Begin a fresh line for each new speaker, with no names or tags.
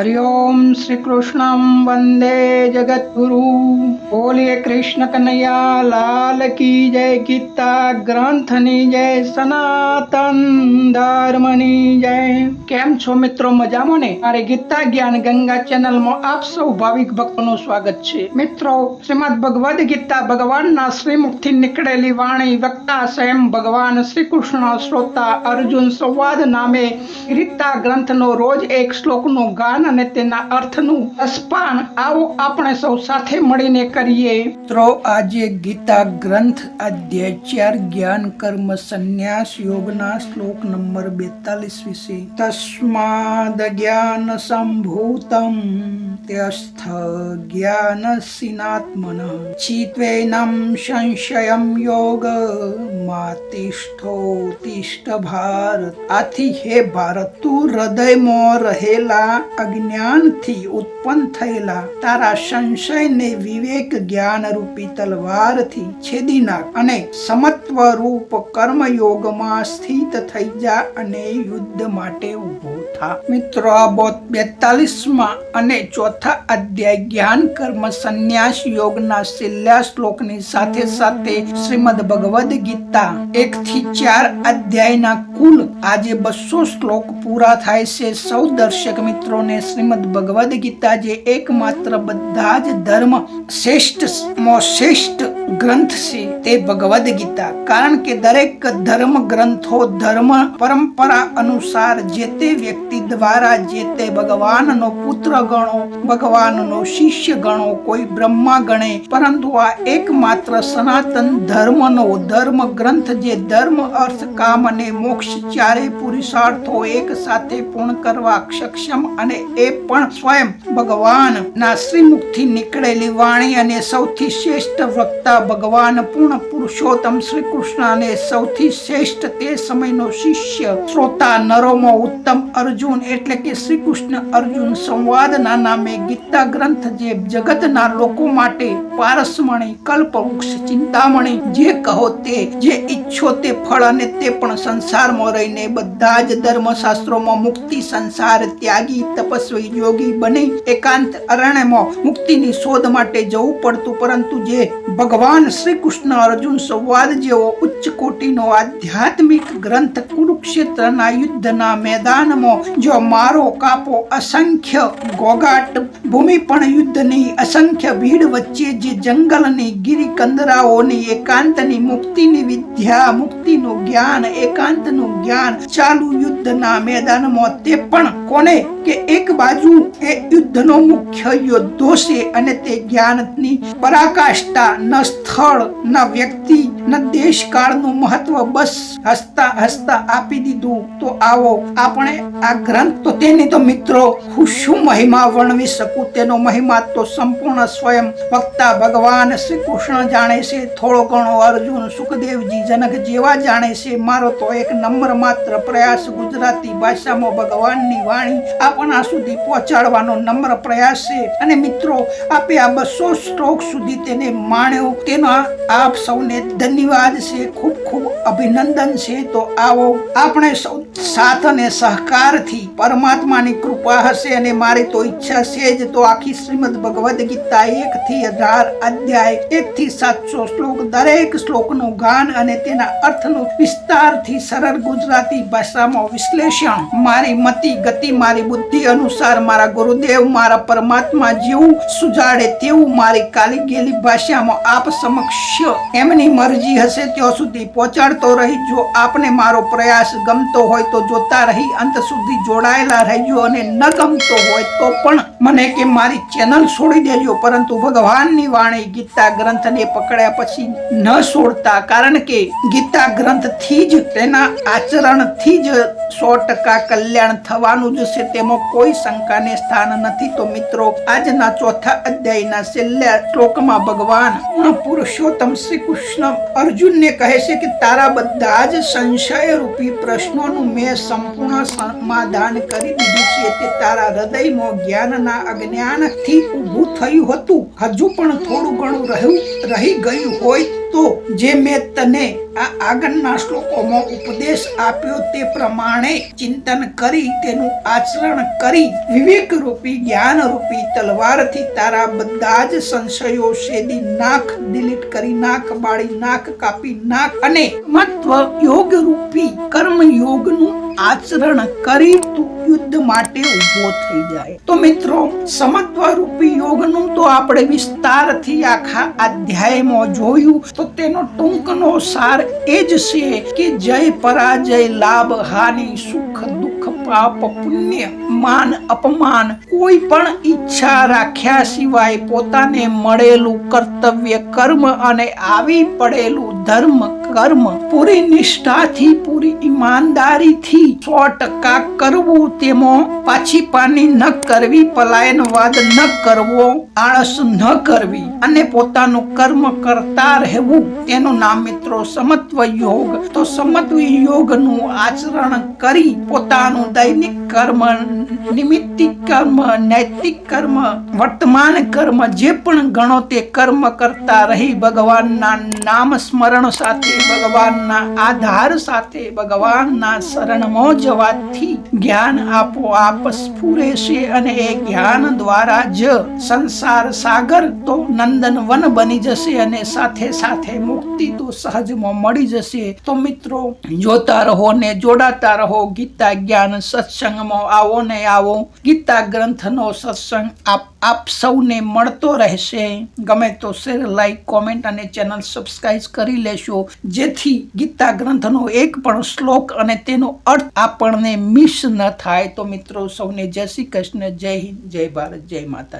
હરિ ઓમ શ્રી કૃષ્ણમ વંદે જગતગુરુ બોલીએ કૃષ્ણ કનૈયા લાલ કી જય ગીતા ગ્રંથની જય સનાતન ધર્મની જય કેમ છો મિત્રો મજામાં ને મારે ગીતા જ્ઞાન ગંગા ચેનલમાં આપ સૌ ભાવિક ભક્તોનું સ્વાગત છે મિત્રો શ્રીમદ ભગવદ ગીતા ભગવાનના શ્રીમુખથી નીકળેલી વાણી વક્તા સ્વયં ભગવાન શ્રી કૃષ્ણ શ્રોતા અર્જુન સંવાદ નામે ગીતા ગ્રંથનો રોજ એક શ્લોકનું ગાન અને તેના અર્થનું સ્પાન આવો આપણે સૌ સાથે મળીને કરીએ. મિત્રો, આજે ગીતા ગ્રંથ અધ્યાય ચાર, જ્ઞાન કર્મ સંન્યાસ યોગના શ્લોક નંબર બેતાલીસ વિશે. તસ્માદ જ્ઞાન સંભૂતમ. ત્યસ્થ જ્ઞાન સિનાત્મન ચિત્વેનમ સંશયમ યોગ માતિષ્ઠો તિષ્ઠ ભારત આથી હે ભારત તું હૃદયમાં રહેલા અજ્ઞાનથી ઉત્પન્ન થયેલા તારા સંશયને વિવેક જ્ઞાન રૂપી તલવારથી છેદી નાખ અને સમત્વ રૂપ કર્મ યોગમાં સ્થિત થઈ જા અને યુદ્ધ માટે ઊભો થા મિત્રો આ બેતાલીસમાં અને ચોથા અધ્યાય જ્ઞાન કર્મ સંન્યાસ યોગના છેલ્લા શ્લોકની સાથે સાથે શ્રીમદ ભગવદ્ ગીતા એક થી ચાર અધ્યાયના કુલ આજે બસો શ્લોક પૂરા થાય છે. સૌ દર્શક મિત્રોને શ્રીમદ ભગવદ્ ગીતા જે એકમાત્ર બધા જ ધર્મ શ્રેષ્ઠ શ્રેષ્ઠ ગ્રંથ છે તે ભગવદ ગીતા. કારણ કે દરેક ધર્મ ગ્રંથો, ધર્મ પરંપરા અનુસાર જે તે વ્યક્તિ દ્વારા જે તે ભગવાનનો પુત્ર ગણો, ભગવાનનો શિષ્ય ગણો, કોઈ બ્રહ્મા ગણે, પરંતુ આ એકમાત્ર સનાતન ધર્મનો ધર્મ ગ્રંથ જે ધર્મ, અર્થ, કામ અને મોક્ષ ચારે પુરુષાર્થો એક સાથે પૂર્ણ કરવા સક્ષમ અને એ પણ સ્વયં ભગવાન ના શ્રીમુખથી નીકળેલી વાણી અને સૌથી શ્રેષ્ઠ વક્તા ભગવાન પૂર્ણ પુરુષોત્તમ શ્રી કૃષ્ણ અને સૌથી શ્રેષ્ઠ તે સમયનો શિષ્ય શ્રોતા નરોમાં ઉત્તમ અર્જુન એટલે કે શ્રી કૃષ્ણ અર્જુન સંવાદના નામે ગીતા ગ્રંથ જે જગતના લોકો માટે પારસમણી, કલ્પવૃક્ષ, ચિંતામણી જે કહો તે જે ઈચ્છો તે ફળ અને તે પણ સંસારમાં રહીને બધા જ ધર્મ શાસ્ત્રોમાં મુક્તિ, સંસાર ત્યાગી, તપસ્વી, યોગી બની, એકાંત અરણ્યમાં મુક્તિની શોધ માટે જવું પડતું, પરંતુ જે ભગવાન શ્રી કૃષ્ણ અર્જુન સંવાદ જેવો ઉચ્ચ કોટીનો આધ્યાત્મિક ગ્રંથ કુરુક્ષેત્રના યુદ્ધના મેદાનમાં જો મારો કાપો અસંખ્ય ગોગાટ, ભૂમિ પણ યુદ્ધની અસંખ્ય ભીડ વચ્ચે જે જંગલની ગિરી કંદરાઓની એકાંતની મુક્તિની વિદ્યા, મુક્તિનું જ્ઞાન, એકાંતનું જ્ઞાન ચાલુ યુદ્ધના મેદાનમાં તે પણ કોને કે એક બાજુ એ યુદ્ધનો મુખ્ય યોદ્ધો છે અને તે જ્ઞાનની પરાકાષ્ઠા ન સ્થળ ના વ્યક્તિ ના દેશ કાળનું મહત્વ બસ હસતા હસતા આપી દીધું. તો આવો આપણે આ ગ્રંથ તો તેની તો મિત્રો હું શું મહિમા વર્ણવી શકું? તેનો મહિમા તો સંપૂર્ણ સ્વયં વક્તા ભગવાન શ્રી કૃષ્ણ જાણે છે. થોડો ઘણો અર્જુન સુખદેવજી જનક જેવા જાણે છે. મારો તો એક નંબર માત્ર પ્રયાસ ગુજરાતી ભાષામાં ભગવાનની વાણી આપણા સુધી પહોંચાડવાનો નમ્ર પ્રયાસ છે. અને મિત્રો, આપે આ બસો સ્ટ્રોક સુધી તેને માણ્યો. તેનો આપ સૌને ધન્યવાદ છે, ખૂબ ખૂબ અભિનંદન છે. તો આવો આપણે સૌ સાથ અને સહકારથી પરમાત્માની કૃપા હશે અને મારી તો ઈચ્છા છે જ. તો આખી શ્રીમદ ભગવદ્ ગીતા એક થી અઢાર અધ્યાય એક થી સાતસો શ્લોક, દરેક શ્લોકનું ગાન અને તેના અર્થનું વિસ્તારથી સરળ ગુજરાતી ભાષામાં વિશ્લેષણ. મારી મતિ ગતિ, મારી બુદ્ધિ અનુસાર મારા ગુરુદેવ, મારા પરમાત્મા જેવું સુજાડે તેવું મારી કાલી ગયેલી ભાષામાં આપ સમક્ષ એમની મરજી હશે ત્યાં સુધી પહોંચાડતો રહી. જો આપને મારો પ્રયાસ ગમતો હોય તો જોતા રહી. અંત સુધી જોડાયેલા રહેજો અને ન ગમતો હોય તો પણ મને કે મારી ચેનલ છોડી દેજો, પરંતુ ભગવાનની વાણી ગીતા ગ્રંથને પકડ્યા પછી ન છોડતા, કારણ કે ગીતા ગ્રંથથી જ તેના આચરણથી જ સો ટકા કલ્યાણ થવાનું જ છે, તેમાં કોઈ શંકાને સ્થાન નથી. તો મિત્રો, આજના ચોથા અધ્યાયના છેલ્લા શ્લોકમાં ભગવાન પુરુષોત્તમ શ્રી કૃષ્ણ અર્જુનને કહે છે કે, તારા બધા જ સંશય રૂપી પ્રશ્નોનું મેં સંપૂર્ણ સમાધાન કરી દીધું છે, તે તારા હૃદયમાં જ્ઞાનના અજ્ઞાનથી ઊભું થયું હતું. હજુ પણ થોડું ઘણું રહ્યું રહી ગયું હોય
તો જે મેં તને આ આગળના શ્લોકોમાં ઉપદેશ આપ્યો તે પ્રમાણે ચિંતન કરી, તેનું આચરણ કરી વિવેક રૂપી જ્ઞાન રૂપી તલવારથી તારા બધા જ સંશયો શેદી નાખ ડિલીટ કરી નાખ, બાળી નાખ, કાપી નાખ અને મહત્વ યોગ રૂપી કર્મ યોગનું આચરણ કરી તું યુદ્ધ માટે ઊભો થઈ જાય. તો મિત્રો સમત્વ રૂપી યોગનું તો આપણે વિસ્તારથી આખા અધ્યાયમાં જોયું. તો તેનો ટૂંકનો સાર એ જ છે કે જય પરાજય, લાભ, હાનિ, સુખ, દુઃખ, પાપ, પુણ્ય, માન, અપમાન, કોઈ પણ ઈચ્છા રાખ્યા સિવાય પોતાને મળેલું કર્તવ્ય, કર્મ અને આવી પડેલું ધર્મ કર્મ પૂરી નિષ્ઠાથી, પૂરી ઈમાનદારીથી સો ટકા કરવું તેમાં પાછી પાની ન કરવી પલાયનવાદ ન કરવો, આળસ ન કરવી. અને પોતાનું કર્મ કરતા રહેવું, તેનું નામ મિત્રો સમત્વ યોગ. તો સમત્વ યોગનું આચરણ કરી પોતાનું દૈનિક કર્મ નિમિત્તિક કર્મ, નૈતિક કર્મ, વર્તમાન કર્મ, જે પણ ગણો તે કર્મ કરતા રહી ભગવાનના નામ સ્મરણ સાથે ભગવાનના આધાર સાથે ભગવાનના શરણમાં જવાથી જ્ઞાન આપોઆપ સ્ફુરે છે અને એ જ્ઞાન દ્વારા જ સંસાર સાગર તો નંદન વન બની જશે અને સાથે સાથે મુક્તિ તો સહજમાં મળી જશે. તો મિત્રો, જોતા રહો ને જોડાતા રહો, ગીતા જ્ઞાન સત્સંગમાં આવો ને આવો. ગીતા ગ્રંથનો સત્સંગ આપ આપ સૌને મળતો રહેશે. ગમે તો શેર, લાઈક, કોમેન્ટ અને ચેનલ સબસ્ક્રાઇબ કરી લેશો. જેથી ગીતા ગ્રંથનો એક પણ શ્લોક અને તેનો અર્થ આપણને મિસ ન થાય. તો મિત્રો, સૌને જય શ્રી કૃષ્ણ. જય હિન્દ. જય ભારત. જય માતા